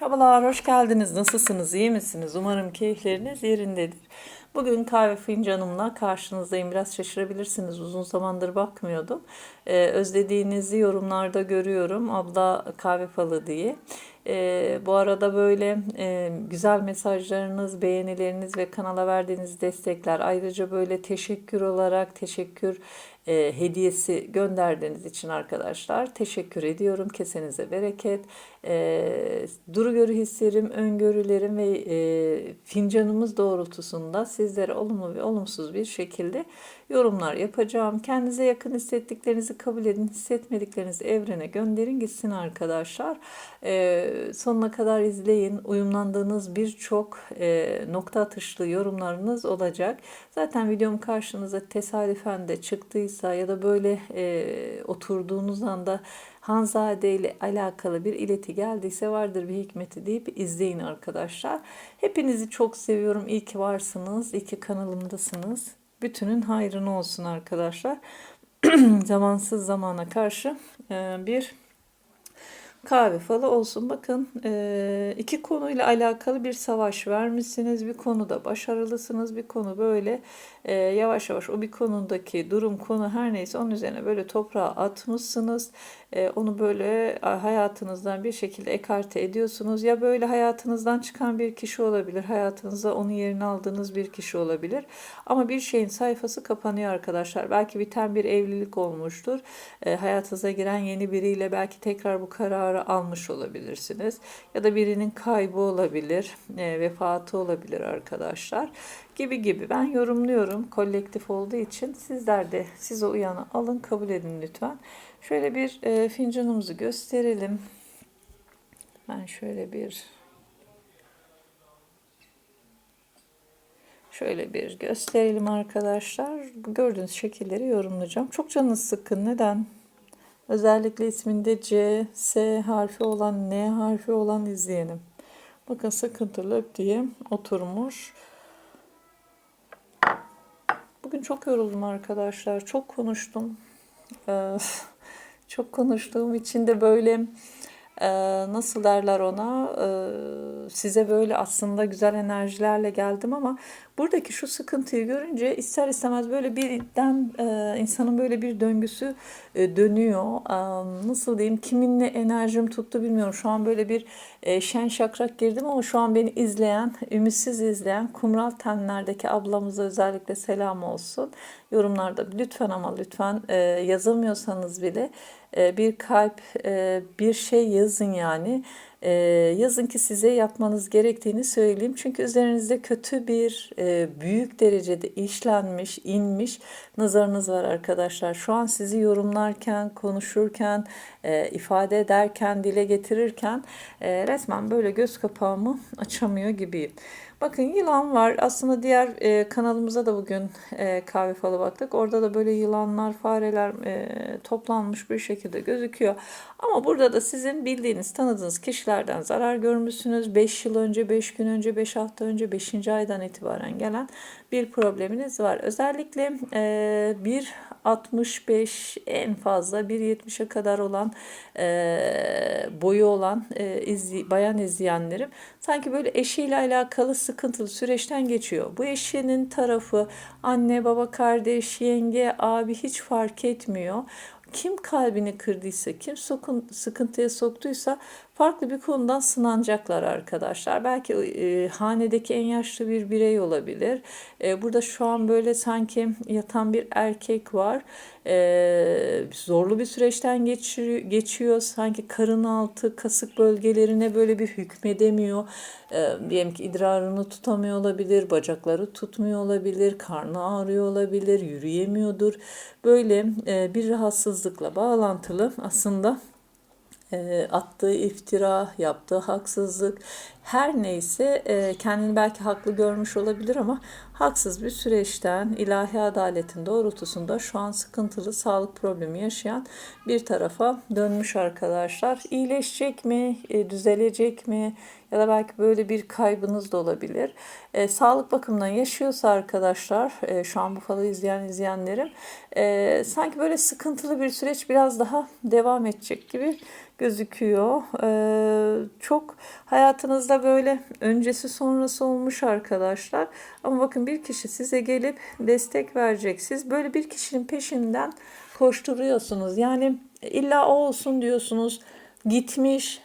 Merhabalar, hoş geldiniz. Nasılsınız, iyi misiniz? Umarım keyifleriniz yerindedir. Bugün kahve fincanımla karşınızdayım. Biraz şaşırabilirsiniz. Uzun zamandır bakmıyordum. Ee, özlediğinizi yorumlarda görüyorum. Abla kahve falı diye. Ee, bu arada böyle e, güzel mesajlarınız, beğenileriniz ve kanala verdiğiniz destekler ayrıca böyle teşekkür olarak teşekkür e, hediyesi gönderdiğiniz için arkadaşlar teşekkür ediyorum. Kesenize bereket. E, duru görü hislerim, öngörülerim ve e, fincanımız doğrultusunda sizlere olumlu ve olumsuz bir şekilde yorumlar yapacağım. Kendinize yakın hissettiklerinizi kabul edin. Hissetmediklerinizi evrene gönderin gitsin arkadaşlar. E, sonuna kadar izleyin. Uyumlandığınız birçok e, nokta atışlı yorumlarınız olacak. Zaten videom karşınıza tesadüfen de çıktıysa ya da böyle e, oturduğunuz anda Hanzade ile alakalı bir ileti geldiyse vardır bir hikmeti deyip izleyin arkadaşlar. Hepinizi çok seviyorum. İyi ki varsınız. İyi ki kanalımdasınız. Bütünün hayrını olsun arkadaşlar. Zamansız zamana karşı e, bir kahve falı olsun. Bakın e, iki konuyla alakalı bir savaş vermişsiniz. Bir konuda başarılısınız. Bir konu böyle e, yavaş yavaş o bir konundaki durum konu her neyse onun üzerine böyle toprağa atmışsınız. E, onu böyle hayatınızdan bir şekilde ekarte ediyorsunuz. Ya böyle hayatınızdan çıkan bir kişi olabilir. Hayatınızda onun yerini aldığınız bir kişi olabilir. Ama bir şeyin sayfası kapanıyor arkadaşlar. Belki biten bir evlilik olmuştur. Hayatınıza giren yeni biriyle belki tekrar bu kararı almış olabilirsiniz. Ya da birinin kaybı olabilir. E, vefatı olabilir arkadaşlar gibi gibi ben yorumluyorum kolektif olduğu için sizler de size uyanı alın kabul edin lütfen. Şöyle bir e, fincanımızı gösterelim. Ben şöyle bir şöyle bir gösterelim arkadaşlar. Gördüğünüz şekilleri yorumlayacağım. Çok canınız sıkkın. Neden? Özellikle isminde C, S harfi olan, N harfi olan izleyenim. Bakın sıkıntılı diye oturmuş. Bugün çok yoruldum arkadaşlar. Çok konuştum. Ee, çok konuştuğum için de böyle e, nasıl derler ona e, size böyle aslında güzel enerjilerle geldim ama buradaki şu sıkıntıyı görünce ister istemez böyle birden e, insanın böyle bir döngüsü e, dönüyor. E, nasıl diyeyim kiminle enerjim tuttu bilmiyorum. Şu an böyle bir e, şen şakrak girdim ama şu an beni izleyen, ümitsiz izleyen kumral tenlerdeki ablamıza özellikle selam olsun. Yorumlarda lütfen ama lütfen e, yazamıyorsanız bile e, bir kalp, e, bir şey yazın yani. E, yazın ki size yapmanız gerektiğini söyleyeyim. Çünkü üzerinizde kötü bir e, büyük derecede işlenmiş, inmiş nazarınız var arkadaşlar. Şu an sizi yorumlarken, konuşurken, e, ifade ederken, dile getirirken e, resmen böyle göz kapağımı açamıyor gibiyim. Bakın yılan var. Aslında diğer e, kanalımıza da bugün e, kahve falı baktık. Orada da böyle yılanlar, fareler e, toplanmış bir şekilde gözüküyor. Ama burada da sizin bildiğiniz, tanıdığınız kişilerden zarar görmüşsünüz. 5 yıl önce, 5 gün önce, 5 hafta önce, 5. aydan itibaren gelen bir probleminiz var. Özellikle e, bir 65 en fazla 1.70'e kadar olan e, boyu olan e, izli, bayan izleyenlerim sanki böyle eşiyle alakalı sıkıntılı süreçten geçiyor. Bu eşinin tarafı anne, baba, kardeş, yenge, abi hiç fark etmiyor kim kalbini kırdıysa, kim sokun, sıkıntıya soktuysa farklı bir konudan sınanacaklar arkadaşlar. Belki e, hanedeki en yaşlı bir birey olabilir. E, burada şu an böyle sanki yatan bir erkek var. E, zorlu bir süreçten geçiyor, geçiyor. Sanki karın altı, kasık bölgelerine böyle bir hükmedemiyor. E, diyelim ki idrarını tutamıyor olabilir, bacakları tutmuyor olabilir, karnı ağrıyor olabilir, yürüyemiyordur. Böyle e, bir rahatsızlıkla bağlantılı aslında attığı iftira, yaptığı haksızlık her neyse e, kendini belki haklı görmüş olabilir ama haksız bir süreçten ilahi adaletin doğrultusunda şu an sıkıntılı sağlık problemi yaşayan bir tarafa dönmüş arkadaşlar. İyileşecek mi, e, düzelecek mi ya da belki böyle bir kaybınız da olabilir. E, sağlık bakımından yaşıyorsa arkadaşlar e, şu an bu falı izleyen izleyenlerim e, sanki böyle sıkıntılı bir süreç biraz daha devam edecek gibi gözüküyor. Ee, çok hayatınızda böyle öncesi sonrası olmuş arkadaşlar. Ama bakın bir kişi size gelip destek verecek. Siz böyle bir kişinin peşinden koşturuyorsunuz. Yani illa o olsun diyorsunuz. Gitmiş,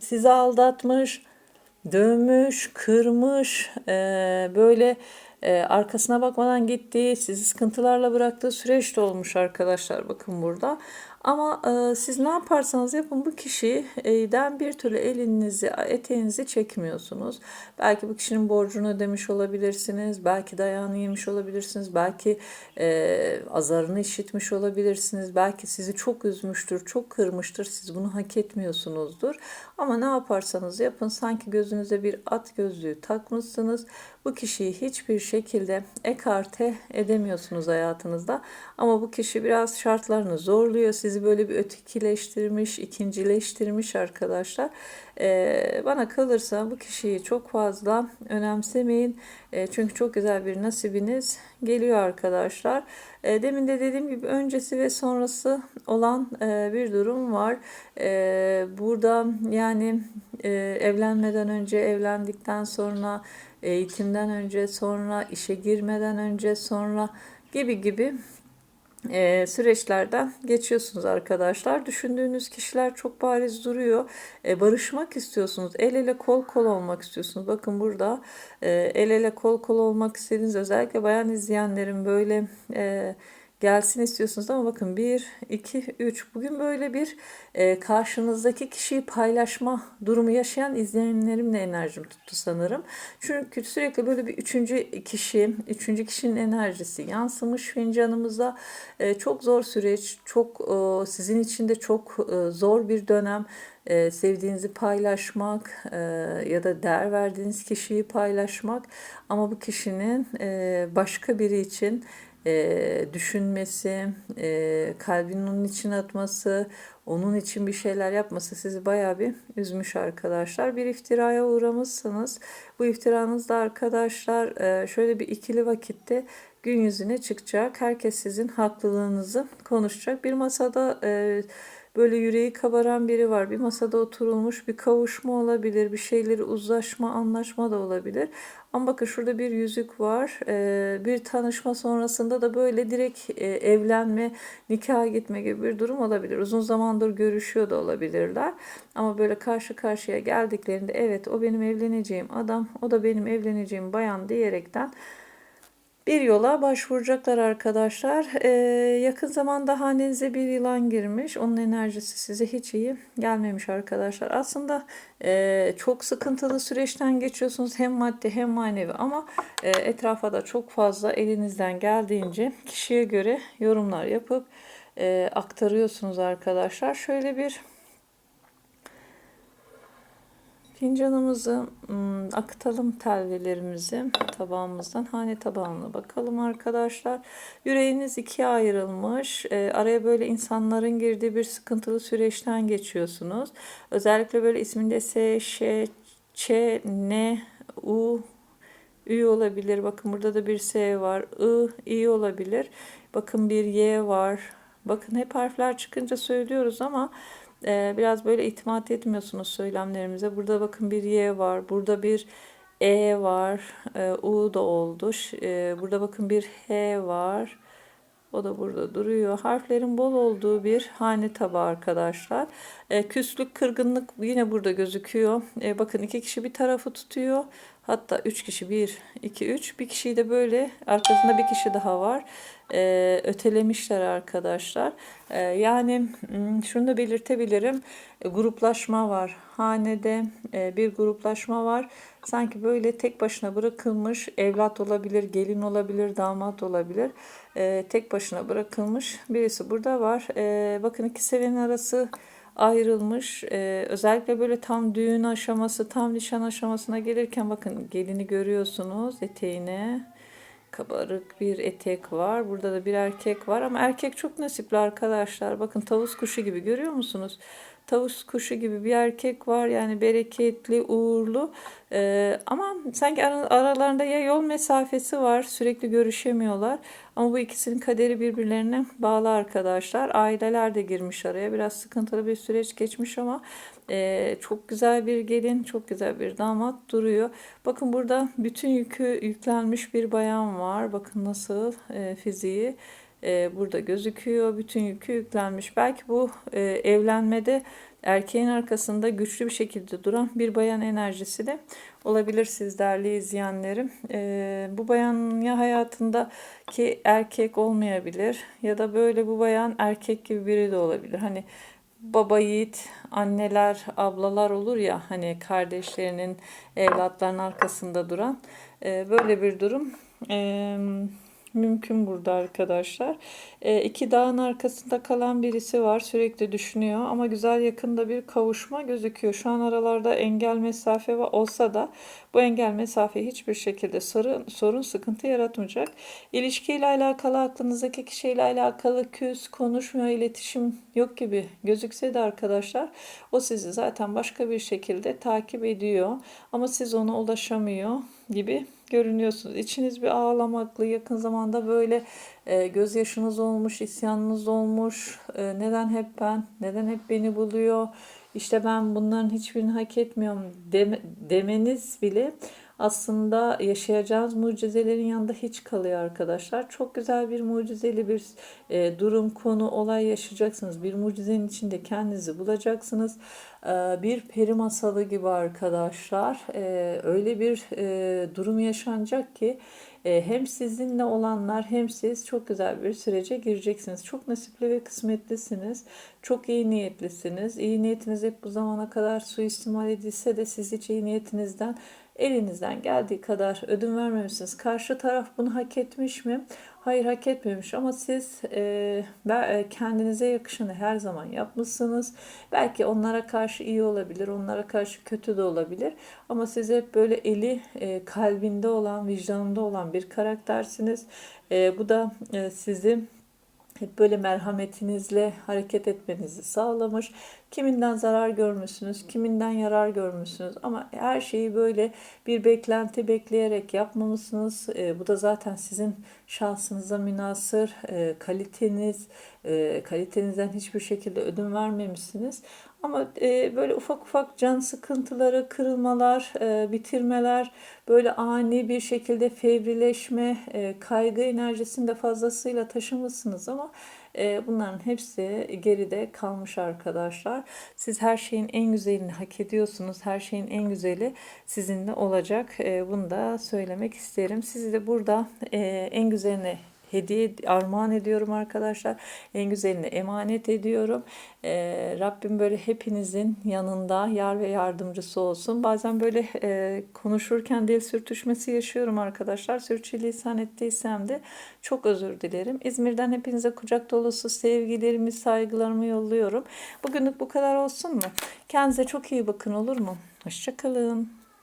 sizi aldatmış, dövmüş, kırmış, e, böyle e, arkasına bakmadan gitti, sizi sıkıntılarla bıraktığı süreç de olmuş arkadaşlar bakın burada. Ama e, siz ne yaparsanız yapın bu kişiden bir türlü elinizi, eteğinizi çekmiyorsunuz. Belki bu kişinin borcunu ödemiş olabilirsiniz. Belki dayağını yemiş olabilirsiniz. Belki e, azarını işitmiş olabilirsiniz. Belki sizi çok üzmüştür, çok kırmıştır. Siz bunu hak etmiyorsunuzdur. Ama ne yaparsanız yapın sanki gözünüze bir at gözlüğü takmışsınız. Bu kişiyi hiçbir şekilde ekarte edemiyorsunuz hayatınızda. Ama bu kişi biraz şartlarını zorluyor. Sizi böyle bir ötekileştirmiş, ikincileştirmiş arkadaşlar. Ee, bana kalırsa bu kişiyi çok fazla önemsemeyin. Ee, çünkü çok güzel bir nasibiniz geliyor arkadaşlar. Ee, demin de dediğim gibi öncesi ve sonrası olan e, bir durum var. burada yani e, evlenmeden önce, evlendikten sonra, eğitimden önce, sonra, işe girmeden önce, sonra gibi gibi e, süreçlerden geçiyorsunuz arkadaşlar. Düşündüğünüz kişiler çok bariz duruyor. E, barışmak istiyorsunuz. El ele kol kol olmak istiyorsunuz. Bakın burada e, el ele kol kol olmak istediğiniz özellikle bayan izleyenlerin böyle e, gelsin istiyorsunuz ama bakın 1, 2, 3 bugün böyle bir e, karşınızdaki kişiyi paylaşma durumu yaşayan izleyenlerimle enerjim tuttu sanırım. Çünkü sürekli böyle bir üçüncü kişi, üçüncü kişinin enerjisi yansımış fincanımıza. E, çok zor süreç, çok e, sizin için de çok e, zor bir dönem. E, sevdiğinizi paylaşmak e, ya da değer verdiğiniz kişiyi paylaşmak ama bu kişinin e, başka biri için e, düşünmesi, e, kalbinin onun için atması, onun için bir şeyler yapması sizi bayağı bir üzmüş arkadaşlar. Bir iftiraya uğramışsınız. Bu iftiranız da arkadaşlar e, şöyle bir ikili vakitte gün yüzüne çıkacak. Herkes sizin haklılığınızı konuşacak. Bir masada e, böyle yüreği kabaran biri var. Bir masada oturulmuş bir kavuşma olabilir. Bir şeyleri uzlaşma, anlaşma da olabilir. Ama bakın şurada bir yüzük var. Ee, bir tanışma sonrasında da böyle direkt e, evlenme, nikaha gitme gibi bir durum olabilir. Uzun zamandır görüşüyor da olabilirler. Ama böyle karşı karşıya geldiklerinde evet o benim evleneceğim adam, o da benim evleneceğim bayan diyerekten bir yola başvuracaklar arkadaşlar. Ee, yakın zamanda hanenize bir yılan girmiş. Onun enerjisi size hiç iyi gelmemiş arkadaşlar. Aslında e, çok sıkıntılı süreçten geçiyorsunuz. Hem maddi hem manevi ama e, etrafa da çok fazla elinizden geldiğince kişiye göre yorumlar yapıp e, aktarıyorsunuz arkadaşlar. Şöyle bir Fincanımızı ım, akıtalım telvelerimizi tabağımızdan. Hane tabağına bakalım arkadaşlar. Yüreğiniz ikiye ayrılmış. Araya böyle insanların girdiği bir sıkıntılı süreçten geçiyorsunuz. Özellikle böyle isminde S, Ş, Ç, N, U, Ü olabilir. Bakın burada da bir S var. I, İ olabilir. Bakın bir Y var. Bakın hep harfler çıkınca söylüyoruz ama e, biraz böyle itimat etmiyorsunuz söylemlerimize. Burada bakın bir Y var. Burada bir E var. E, U da oldu. E, burada bakın bir H var. O da burada duruyor. Harflerin bol olduğu bir hane tabağı arkadaşlar. E, küslük, kırgınlık yine burada gözüküyor. E, bakın iki kişi bir tarafı tutuyor. Hatta üç kişi bir, iki, üç. Bir kişiyi de böyle arkasında bir kişi daha var. E, ötelemişler arkadaşlar. E, yani hmm, şunu da belirtebilirim. E, gruplaşma var. Hanede e, bir gruplaşma var. Sanki böyle tek başına bırakılmış evlat olabilir, gelin olabilir, damat olabilir. E, tek başına bırakılmış birisi burada var. E, bakın iki seviyenin arası ayrılmış. Ee, özellikle böyle tam düğün aşaması, tam nişan aşamasına gelirken bakın gelini görüyorsunuz eteğine. Kabarık bir etek var. Burada da bir erkek var ama erkek çok nasipli arkadaşlar. Bakın tavus kuşu gibi görüyor musunuz? Tavus kuşu gibi bir erkek var. Yani bereketli, uğurlu. Ee, ama sanki ara- aralarında ya yol mesafesi var. Sürekli görüşemiyorlar. Ama bu ikisinin kaderi birbirlerine bağlı arkadaşlar. Aileler de girmiş araya. Biraz sıkıntılı bir süreç geçmiş ama e, çok güzel bir gelin, çok güzel bir damat duruyor. Bakın burada bütün yükü yüklenmiş bir bayan var. Bakın nasıl e, fiziği e, burada gözüküyor. Bütün yükü yüklenmiş. Belki bu e, evlenmede erkeğin arkasında güçlü bir şekilde duran bir bayan enerjisi de olabilir siz değerli izleyenlerim. E, bu bayan ya hayatındaki erkek olmayabilir ya da böyle bu bayan erkek gibi biri de olabilir. Hani baba yiğit anneler, ablalar olur ya hani kardeşlerinin evlatlarının arkasında duran böyle bir durum e, mümkün burada arkadaşlar. E, iki dağın arkasında kalan birisi var sürekli düşünüyor ama güzel yakında bir kavuşma gözüküyor. Şu an aralarda engel mesafe va- olsa da bu engel mesafe hiçbir şekilde sorun, sorun sıkıntı yaratmayacak. İlişkiyle alakalı aklınızdaki kişiyle alakalı küs, konuşmuyor, iletişim yok gibi gözükse de arkadaşlar o sizi zaten başka bir şekilde takip ediyor ama siz ona ulaşamıyor gibi görünüyorsunuz. İçiniz bir ağlamaklı yakın zamanda böyle e, gözyaşınız olmuş, isyanınız olmuş. E, neden hep ben, neden hep beni buluyor? İşte ben bunların hiçbirini hak etmiyorum deme- demeniz bile aslında yaşayacağınız mucizelerin yanında hiç kalıyor arkadaşlar. Çok güzel bir mucizeli bir e, durum, konu, olay yaşayacaksınız. Bir mucizenin içinde kendinizi bulacaksınız. E, bir peri masalı gibi arkadaşlar. E, öyle bir e, durum yaşanacak ki e, hem sizinle olanlar hem siz çok güzel bir sürece gireceksiniz. Çok nasipli ve kısmetlisiniz. Çok iyi niyetlisiniz. İyi niyetiniz hep bu zamana kadar suistimal edilse de siz hiç iyi niyetinizden elinizden geldiği kadar ödün vermemişsiniz. Karşı taraf bunu hak etmiş mi? Hayır hak etmemiş ama siz e, e, kendinize yakışanı her zaman yapmışsınız. Belki onlara karşı iyi olabilir, onlara karşı kötü de olabilir. Ama siz hep böyle eli e, kalbinde olan, vicdanında olan bir karaktersiniz. E, bu da e, sizi hep böyle merhametinizle hareket etmenizi sağlamış. Kiminden zarar görmüşsünüz, kiminden yarar görmüşsünüz ama her şeyi böyle bir beklenti bekleyerek yapmamışsınız. E, bu da zaten sizin şansınıza münasır, e, kaliteniz, e, kalitenizden hiçbir şekilde ödün vermemişsiniz. Ama e, böyle ufak ufak can sıkıntıları, kırılmalar, e, bitirmeler, böyle ani bir şekilde fevrileşme, e, kaygı enerjisini de fazlasıyla taşımışsınız ama bunların hepsi geride kalmış arkadaşlar. Siz her şeyin en güzelini hak ediyorsunuz. Her şeyin en güzeli sizinle olacak. E, bunu da söylemek isterim. Sizi de burada e, en güzeline hediye armağan ediyorum arkadaşlar. En güzelini emanet ediyorum. Ee, Rabbim böyle hepinizin yanında yar ve yardımcısı olsun. Bazen böyle e, konuşurken dil sürtüşmesi yaşıyorum arkadaşlar. Sürçülisan ettiysem de çok özür dilerim. İzmir'den hepinize kucak dolusu sevgilerimi, saygılarımı yolluyorum. Bugünlük bu kadar olsun mu? Kendinize çok iyi bakın olur mu? Hoşçakalın.